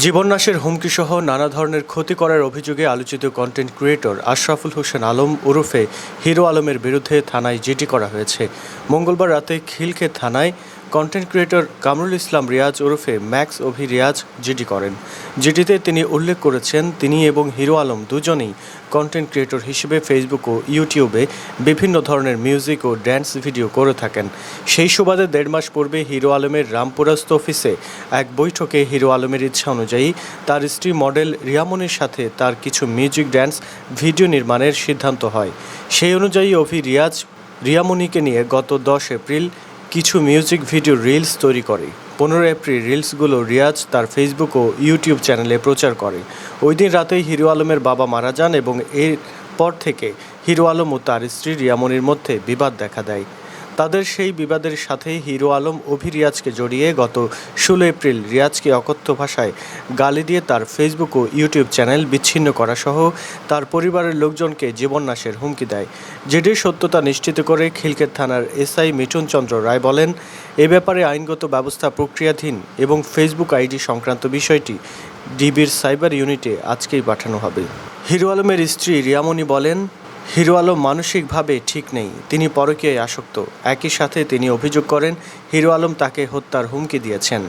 জীবননাশের হুমকিসহ নানা ধরনের ক্ষতি করার অভিযোগে আলোচিত কন্টেন্ট ক্রিয়েটর আশরাফুল হোসেন আলম ওরফে হিরো আলমের বিরুদ্ধে থানায় জিটি করা হয়েছে। মঙ্গলবার রাতে খিলকে থানায় কন্টেন্ট ক্রিয়েটর কামরুল ইসলাম রিয়াজ ওরফে ম্যাক্স অভি রিয়াজ জিডি করেন। জিডিতে তিনি উল্লেখ করেছেন, তিনি এবং হিরো আলম দুজনেই কন্টেন্ট ক্রিয়েটর হিসেবে ফেসবুক ও ইউটিউবে বিভিন্ন ধরনের মিউজিক ও ড্যান্স ভিডিও করে থাকেন। সেই সুবাদে দেড় মাস পূর্বে হিরো আলমের রামপুরাস্ত অফিসে এক বৈঠকে হিরো আলমের ইচ্ছা অনুযায়ী তার স্ত্রী মডেল রিয়ামনের সাথে তার কিছু মিউজিক ড্যান্স ভিডিও নির্মাণের সিদ্ধান্ত হয়। সেই অনুযায়ী অভি রিয়াজ রিয়ামনিকে নিয়ে গত দশ এপ্রিল কিছু মিউজিক ভিডিও রিলস তৈরি করে। পনেরো এপ্রিল রিলসগুলো রিয়াজ তার ফেসবুক ও ইউটিউব চ্যানেলে প্রচার করে। ওই দিন রাতেই হিরো আলমের বাবা মারা যান এবং এর পর থেকে হিরো আলম ও তার স্ত্রী রিয়ামনির মধ্যে বিবাদ দেখা দেয়। তাদের সেই বিবাদের সাথেই হিরো আলম অভি রিয়াজকে জড়িয়ে গত ষোলো এপ্রিল রিয়াজকে অকথ্য ভাষায় গালি দিয়ে তার ফেসবুক ও ইউটিউব চ্যানেল বিচ্ছিন্ন করা সহ তার পরিবারের লোকজনকে জীবননাশের হুমকি দেয়। যেটির সত্যতা নিশ্চিত করে খিলকেত থানার এসআই মিঠুন চন্দ্র রায় বলেন, এ ব্যাপারে আইনগত ব্যবস্থা প্রক্রিয়াধীন এবং ফেসবুক আইডি সংক্রান্ত বিষয়টি ডিবির সাইবার ইউনিটে আজকেই পাঠানো হবে। হিরো আলমের স্ত্রী রিয়ামণি বলেন হিরো আলম মানসিকভাবে ঠিক নেই, তিনি পরকীয়ায় আসক্ত। একই সাথে তিনি অভিযোগ করেন, হিরো আলম তাকে হত্যার হুমকি দিয়েছেন।